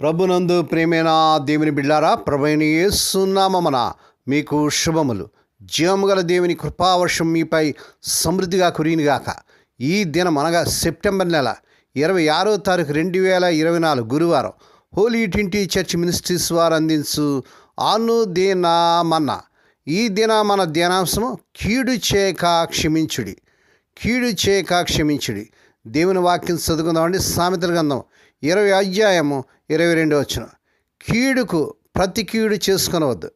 ప్రభునందు ప్రేమైన దేవుని బిడ్డారా ప్రభుని యేసునామమున మీకు శుభములు. జీవము గల దేవుని కృపావర్షం మీపై సమృద్ధిగా కురినిగాక ఈ దినం అనగా సెప్టెంబర్ నెల ఇరవై ఆరో తారీఖు రెండు వేల ఇరవై నాలుగు గురువారం హోలీ ట్వంటీ చర్చ్ మినిస్ట్రీస్ వారు అందించు అను దీనామన్న ఈ దిన మన ధ్యానాంశము కీడు చేక క్షమించుడి. కీడు చేక క్షమించుడి. దేవుని వాక్యం చదువుకుందామండి. సామెతల గ్రంథం ఇరవై అధ్యాయము ఇరవై రెండు వచ్చిన కీడుకు ప్రతి కీడు చేసుకొనవద్దు.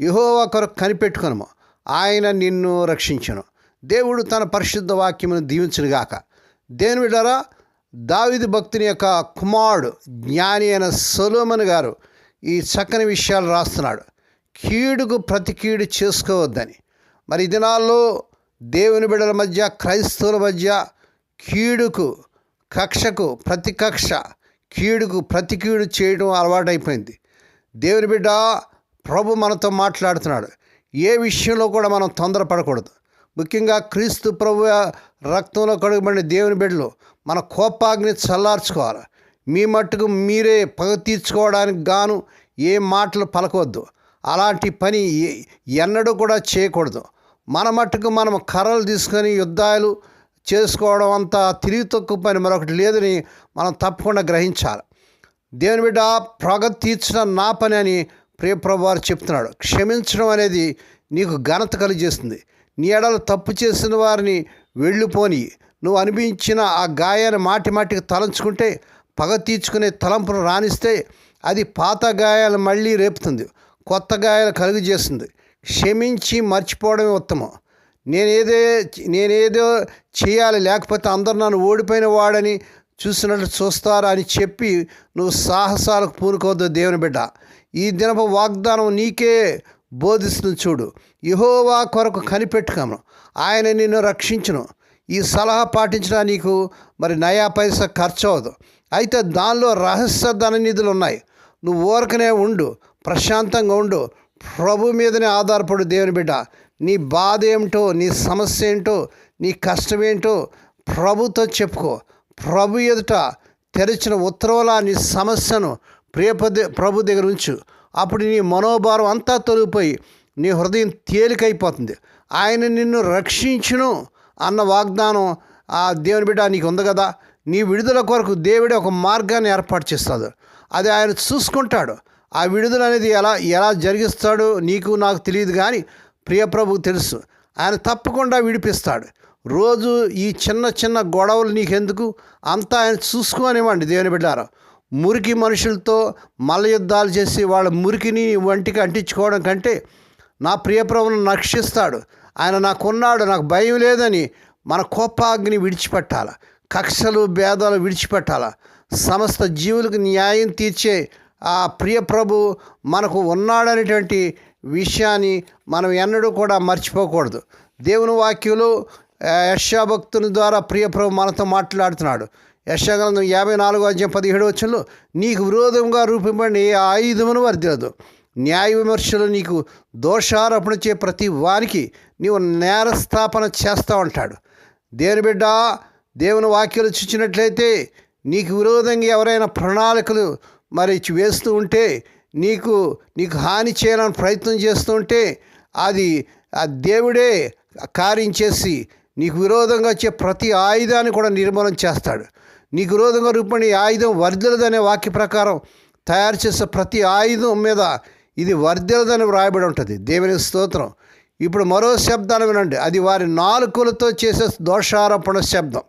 యహోవా కొరకు కనిపెట్టుకొనము. ఆయన నిన్ను రక్షించను. దేవుడు తన పరిశుద్ధ వాక్యమును దీవించునుగాక దేని విడరా దావిది భక్తుని యొక్క కుమారుడు జ్ఞాని అయిన సొలోమన్ గారు ఈ చక్కని విషయాలు రాస్తున్నాడు. కీడుకు ప్రతి కీడు చేసుకోవద్దని. మరి దినాల్లో దేవుని బిడ్డల మధ్య క్రైస్తవుల మధ్య కీడుకు కక్షకు ప్రతి కక్ష కీడుకు ప్రతి కీడు చేయడం అలవాటైపోయింది. దేవుని బిడ్డ ప్రభు మనతో మాట్లాడుతున్నాడు. ఏ విషయంలో కూడా మనం తొందరపడకూడదు. ముఖ్యంగా క్రీస్తు ప్రభు రక్తంలో కడుగుబడిన దేవుని బిడ్డలు మన కోపాగ్ని చల్లార్చుకోవాలి. మీ మట్టుకు మీరే పగ తీర్చుకోవడానికి గాను ఏ మాటలు పలకవద్దు. అలాంటి పని ఎన్నడూ కూడా చేయకూడదు. మన మట్టుకు మనం కర్రలు తీసుకొని యుద్ధాలు చేసుకోవడం అంత తిరిగి తక్కువ పని మరొకటి లేదని మనం తప్పకుండా గ్రహించాలి. దేవుని బిడ్డ ప్రగతి తీర్చడం నా పని అని ప్రియప్రభువారు చెప్తున్నాడు. క్షమించడం అనేది నీకు ఘనత కలిగజేస్తుంది. నీ ఎడలు తప్పు చేసిన వారిని వెళ్ళిపోని. నువ్వు అనిపించిన ఆ గాయాన్ని మాటి మాటికి తలంచుకుంటే పగ తీర్చుకునే తలంపును రాణిస్తే అది పాత గాయాలు మళ్ళీ రేపుతుంది కొత్త గాయాలు కలుగజేస్తుంది. క్షమించి మర్చిపోవడమే ఉత్తమం. నేనేదే నేనేదో చేయాలి లేకపోతే అందరు నన్ను ఓడిపోయిన వాడని చూసినట్లు చూస్తారా అని చెప్పి నువ్వు సాహసాలకు పూనుకోవద్దు దేవుని బిడ్డ. ఈ దినపు వాగ్దానం నీకే బోధిస్తుంది చూడు. యహోవా కొరకు కనిపెట్టుకను ఆయన నిన్ను రక్షించును. ఈ సలహా పాటించడా నీకు మరి నయా పైసా ఖర్చు అవ్వదు అయితే దానిలో రహస్య ధన నిధులు ఉన్నాయి. నువ్వు ఊరకనే ఉండు ప్రశాంతంగా ఉండు. ప్రభు మీదనే ఆధారపడు దేవుని బిడ్డ. నీ బాధ ఏమిటో నీ సమస్య ఏంటో నీ కష్టం ఏంటో ప్రభుతో చెప్పుకో. ప్రభు ఎదుట తెరిచిన ఉత్తర్వుల నీ సమస్యను ప్రియపద ప్రభు దగ్గర ఉంచు. అప్పుడు నీ మనోభారం అంతా తొలగిపోయి నీ హృదయం తేలికైపోతుంది. ఆయన నిన్ను రక్షించును అన్న వాగ్దానం ఆ దేవుని బిడ్డ నీకు ఉంది కదా. నీ విడుదల కొరకు దేవుడే ఒక మార్గాన్ని ఏర్పాటు చేస్తాడు. అది ఆయన చూసుకుంటాడు. ఆ విడుదల అనేది ఎలా ఎలా జరిగిస్తాడో నీకు నాకు తెలియదు కానీ ప్రియప్రభుకు తెలుసు. ఆయన తప్పకుండా విడిపిస్తాడు. రోజు ఈ చిన్న చిన్న గొడవలు నీకెందుకు? అంతా ఆయన చూసుకోనివ్వండి దేవుని బిడ్డారు. మురికి మనుషులతో మల్ల యుద్ధాలు చేసి వాళ్ళ మురికిని వంటికి అంటించుకోవడం కంటే నా ప్రియప్రభును రక్షిస్తాడు. ఆయన నాకున్నాడు నాకు భయం లేదని మన కోపాగ్ని విడిచిపెట్టాల. కక్షలు భేదాలు విడిచిపెట్టాల. సమస్త జీవులకు న్యాయం తీర్చే ఆ ప్రియప్రభు మనకు ఉన్నాడనేటువంటి విషయాన్ని మనం ఎన్నడూ కూడా మర్చిపోకూడదు. దేవుని వాక్యంలో యశా భక్తుని ద్వారా ప్రియప్రభు మనతో మాట్లాడుతున్నాడు. యశాగ్రంథం యాభై నాలుగు అధ్యాయం పదిహేడు వచ్చంలో నీకు విరోధంగా రూపింపబడిన ఏ ఆయుధమును వర్దిలదు. న్యాయ విమర్శలు నీకు దోషారోపణ చే ప్రతి వారికి నీవు నేరస్థాపన చేస్తూ ఉంటాడు. దేని బిడ్డ దేవుని వాక్యాలు చూచినట్లయితే నీకు విరోధంగా ఎవరైనా ప్రణాళికలు మరి వేస్తూ ఉంటే నీకు నీకు హాని చేయాలని ప్రయత్నం చేస్తుంటే అది ఆ దేవుడే కార్యం చేసి నీకు విరోధంగా వచ్చే ప్రతి ఆయుధాన్ని కూడా నిర్మూలన చేస్తాడు. నీకు విరోధంగా రూపొంది ఆయుధం వర్ధిలదనే వాక్య ప్రకారం తయారు చేసే ప్రతి ఆయుధం మీద ఇది వర్ధిలదని వ్రాయబడి ఉంటుంది. దేవుని స్తోత్రం. ఇప్పుడు మరో శబ్దాన్ని వినండి. అది వారి నాలుకలతో చేసే దోషారోపణ శబ్దం.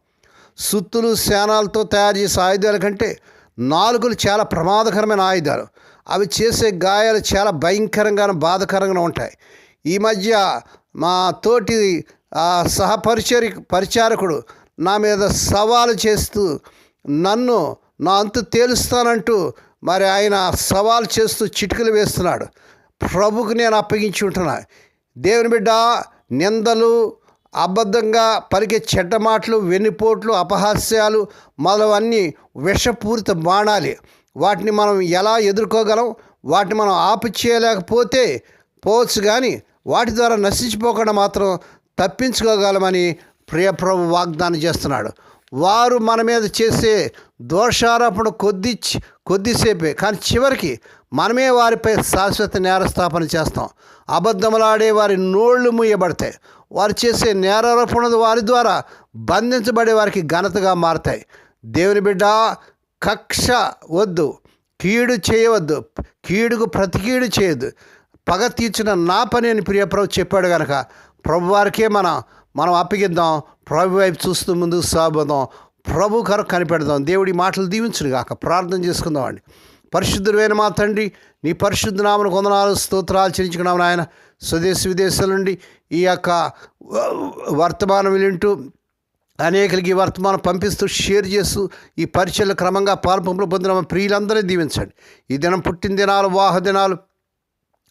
సుత్తులు శానాలతో తయారు చేసే ఆయుధాల కంటే నాలుకలు చాలా ప్రమాదకరమైన ఆయుధాలు. అవి చేసే గాయాలు చాలా భయంకరంగా బాధకరంగా ఉంటాయి. ఈ మధ్య మా తోటి సహపరిచరి పరిచారకుడు నా మీద సవాలు చేస్తూ నన్ను నా అంతు తేలుస్తానంటూ మరి ఆయన సవాల్ చేస్తూ చిటికలు వేస్తున్నాడు. ప్రభుకు నేను అప్పగించి ఉంటున్నా. దేవుని బిడ్డ నిందలు అబద్ధంగా పలికే చెడ్డ మాటలు వెన్నుపోట్లు అపహాస్యాలు మొదలవన్నీ విషపూరిత బాణాలి. వాటిని మనం ఎలా ఎదుర్కోగలం? వాటిని మనం ఆపు చేయలేకపోతే పోవచ్చు కానీ వాటి ద్వారా నశించిపోకుండా మాత్రం తప్పించుకోగలమని ప్రియప్రభు వాగ్దానం చేస్తున్నాడు. వారు మన మీద చేసే దోషారోపణ కొద్ది కొద్దిసేపే కానీ చివరికి మనమే వారిపై శాశ్వత నేరస్థాపన చేస్తాం. అబద్ధములాడే వారి నోళ్ళు మూయబడతాయి. వారు చేసే నేరారోపణలు వారి ద్వారా బంధించబడే వారికి ఘనతగా మారతాయి. దేవుని బిడ్డ కక్ష వద్దు కీడు చేయవద్దు కీడుకు ప్రతి కీడు పగ తీర్చిన నా పని అని ప్రియప్రభు చెప్పాడు కనుక ప్రభు వారికే మన మనం అప్పగిద్దాం ప్రభు వైపు చూస్తూ ముందుకు సాగుదాం ప్రభు కరకు కనిపెడదాం. దేవుడి మాటలు దీవించును గాక. ప్రార్థన చేసుకుందాం అండి. పరిశుద్ధుడైన మా తండ్రి నీ పరిశుద్ధ నామను కొందనాలు స్తోత్రాలు చెల్లించుకున్నాము నాయన. స్వదేశ విదేశాల నుండి ఈ యొక్క వర్తమానం వింటూ అనేకులకి ఈ వర్తమానం పంపిస్తూ షేర్ చేస్తూ ఈ పరిచయలు క్రమంగా పాల్పంపులు పొందిన ప్రియులందరినీ దీవించండి. ఈ దినం పుట్టిన దినాలు వాహ దినాలు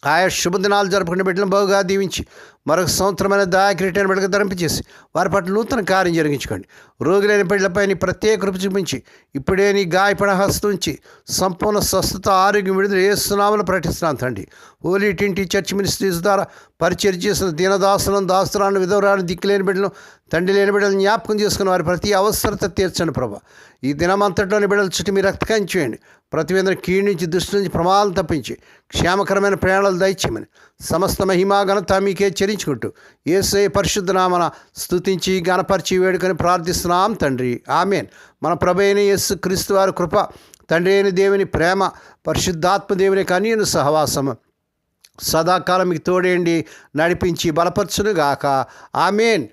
ఆయా శుభదినాలు జరుపుకునే బిడ్డలను బాగుగా దీవించి మరొక సంవత్సరమైన దాయకరీటైన బిడ్డకు ధరింపచేసి వారి పట్ల నూతన కార్యం జరిగించుకోండి. రోగులైన బిడ్డలపై నీ ప్రత్యేక కృప చూపించి ఇప్పుడే నీ గాయపడ హస్తుంచి సంపూర్ణ స్వస్థత ఆరోగ్యం విడుదల చేస్తున్నామని ప్రకటిస్తున్నాను తండ్రి. హోలీ టింటి చర్చ్ మినిస్ట్రీస్ ద్వారా పరిచయం చేసిన దీనదాసులను దాస్తురాలను విధవరాలను దిక్కులేని బిడ్డలను తండ్రి లేని బిడ్డలను జ్ఞాపకం చేసుకుని వారి ప్రతి అవసరత తీర్చండి ప్రభా. ఈ దినమంతటిలోని బిడ్డల చుట్టూ మీరు రక్తకాయం చేయండి. ప్రతి విధంగా కీడు నుంచి దృష్టి నుంచి ప్రమాదం తప్పించి క్షేమకరమైన ప్రయాణాలు దయచేయమని సమస్త మహిమా ఘనత మీకే చెల్లించుకుంటూ ఏసై పరిశుద్ధనామన స్థుతించి గణపరిచి వేడుకొని ప్రార్థిస్తున్నాం తండ్రి. ఆమెన్. మన ప్రభు అయిన యేసు క్రీస్తు వారి కృప తండ్రి అయిన దేవుని ప్రేమ పరిశుద్ధాత్మ దేవుని కనీయను సహవాసము సదాకాలం మీకు తోడేండి నడిపించి బలపరచునుగాక. ఆమెన్.